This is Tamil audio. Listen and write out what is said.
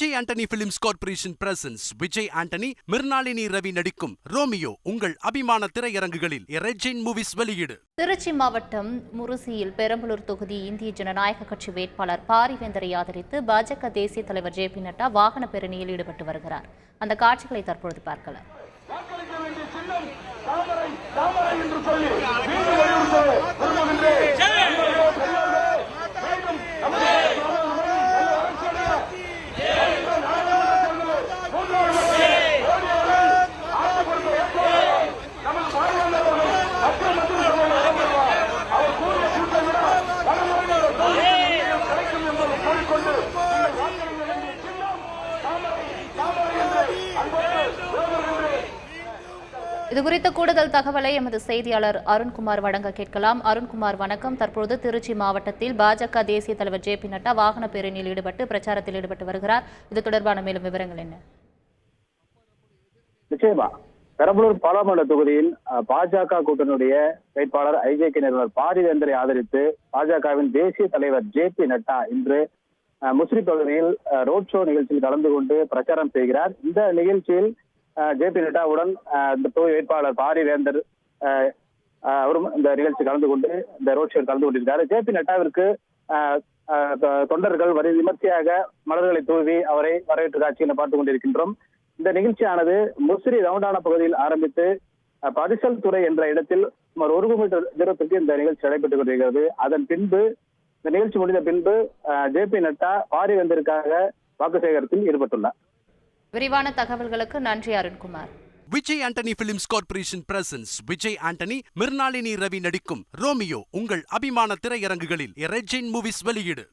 Vijay Antony films corporation presents Vijay Antony Mirnalini Ravi நடிக்கும் ரோமியோ உங்கள் அபிமான திரையரங்குகளில் ரெஜின் மூவிஸ் வெளியீடு. திருச்சி மாவட்டம் முருசியில் பெரம்பலூர் தொகுதி இந்திய ஜனநாயக கட்சி வேட்பாளர் பாரிவேந்தரை ஆதரித்து பாஜக தேசிய தலைவர் ஜே பி நட்டா வாகன பேரணியில் ஈடுபட்டு வருகிறார். அந்த காட்சிகளை தற்பொழுது பார்க்கலாம். இது குறித்த கூடுதல் தகவலை எமது செய்தியாளர் அருண்குமார் வழங்க கேட்கலாம். அருண்குமார் வணக்கம். தற்பொழுது திருச்சி மாவட்டத்தில் பாஜக தேசிய தலைவர் ஜே பி நட்டா வாகன பேரணியில் ஈடுபட்டு பிரச்சாரத்தில் ஈடுபட்டு வருகிறார். இது தொடர்பான மேலும் விவரங்கள் என்ன? நிச்சயமா. பெரம்பலூர் பாராளுமன்ற தொகுதியில் பாஜக கூட்டணியுடைய வேட்பாளர் ஐஜேகே நிறுவனர் பாரிவேந்தரை ஆதரித்து பாஜகவின் தேசிய தலைவர் ஜே பி நட்டா இன்று அஹ், முஸ்லிம் பகுதியில் ரோட் ஷோ நிகழ்ச்சியில் கலந்து கொண்டு பிரச்சாரம் செய்கிறார். இந்த நிகழ்ச்சியில் ஜே பி நட்டாவுடன் இந்த தொகுதி வேட்பாளர் பாரிவேந்தர் வேந்தர் அவரும் இந்த நிகழ்ச்சி கலந்து கொண்டு இந்த ரோட் ஷோ கலந்து கொண்டிருக்கிறார். ஜே பி நட்டாவிற்கு தொண்டர்கள் வரி விமர்சையாக மலர்களை தூவி அவரை வரவேற்று காட்சியில் பார்த்துக் கொண்டிருக்கின்றோம். இந்த நிகழ்ச்சியானது முசிறி ரவுண்டான பகுதியில் ஆரம்பித்து பரிசல் துறை என்ற இடத்தில் சுமார் ஒரு மீட்டர் தூரத்திற்கு இந்த நிகழ்ச்சி நடைபெற்றுக் கொண்டிருக்கிறது. அதன் பின்பு இந்த நிகழ்ச்சி முடிந்த பின்பு ஜே பி நட்டா பாரிவேந்தருக்காக வாக்கு சேகரத்தில் ஈடுபட்டுள்ளார். விரிவான தகவல்களுக்கு நன்றி Arunkumar. Vijay Antony films corporation presents Vijay Antony Mirnalini Ravi நடிக்கும் ரோமியோ உங்கள் அபிமான திரையரங்குகளில் ரெஜின் மூவிஸ் வெளியீடு.